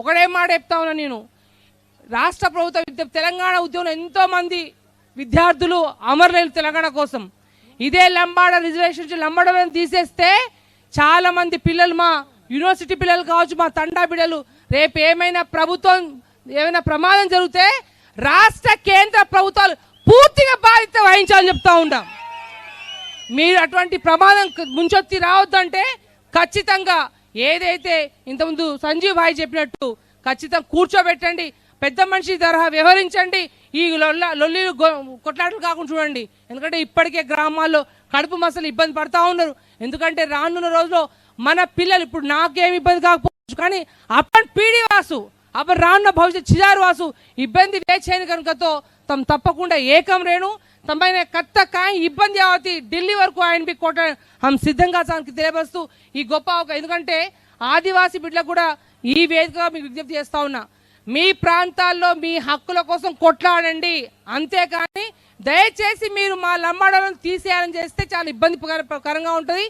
ఒకటే మాట చెప్తా ఉన్నా నేను. రాష్ట్ర ప్రభుత్వ విద్య తెలంగాణ ఉద్యమంలో ఎంతోమంది విద్యార్థులు అమరులేని తెలంగాణ కోసం. ఇదే లంబాడ రిజర్వేషన్ నుంచి లంబాడలను తీసేస్తే చాలా మంది పిల్లలు మా యూనివర్సిటీ పిల్లలు కావచ్చు మా తండా బిడ్డలు రేపు ఏమైనా ప్రభుత్వం ఏమైనా ప్రమాదం జరిగితే రాష్ట్ర కేంద్ర ప్రభుత్వాలు పూర్తిగా బాధ్యత వహించాలని చెప్తా ఉంటాం మీరు అటువంటి ప్రమాదం ముంచొత్తి రావద్దంటే ఖచ్చితంగా ఏదైతే ఇంతకుముందు సంజీవ్ భాయ్ చెప్పినట్టు ఖచ్చితంగా కూర్చోబెట్టండి పెద్ద మనిషి తరహా వ్యవహరించండి ఈ లొల్ల లొల్లి కొట్లాటలు కాకుండా చూడండి. ఎందుకంటే ఇప్పటికే గ్రామాల్లో కడుపు మసలు ఇబ్బంది పడతా ఉన్నారు. ఎందుకంటే రానున్న రోజుల్లో మన పిల్లలు ఇప్పుడు నాకేం ఇబ్బంది కాకపోవచ్చు కానీ అప్పటి పీడి వాసు అప్పుడు రానున్న భవిష్యత్ చిదారువాసు ఇబ్బంది వేచేయని కనుకతో తమ తప్పకుండా ఏకం రేణు తమైన కత్త కాయ ఇబ్బంది అవతి ఢిల్లీ వరకు ఆయన బి కోట హం సిద్ధంగా దానికి తెలియపరుస్తూ ఈ గొప్ప ఒక ఎందుకంటే ఆదివాసీ బిడ్డలకు కూడా ఈ వేదికగా మీకు విజ్ఞప్తి చేస్తా ఉన్నా. మీ ప్రాంతాల్లో మీ హక్కుల కోసం కొట్లాడండి. అంతేకాని దయచేసి మీరు మా లంబాడలను తీసేయాలని చేస్తే చాలా ఇబ్బందికరంగా ఉంటుంది.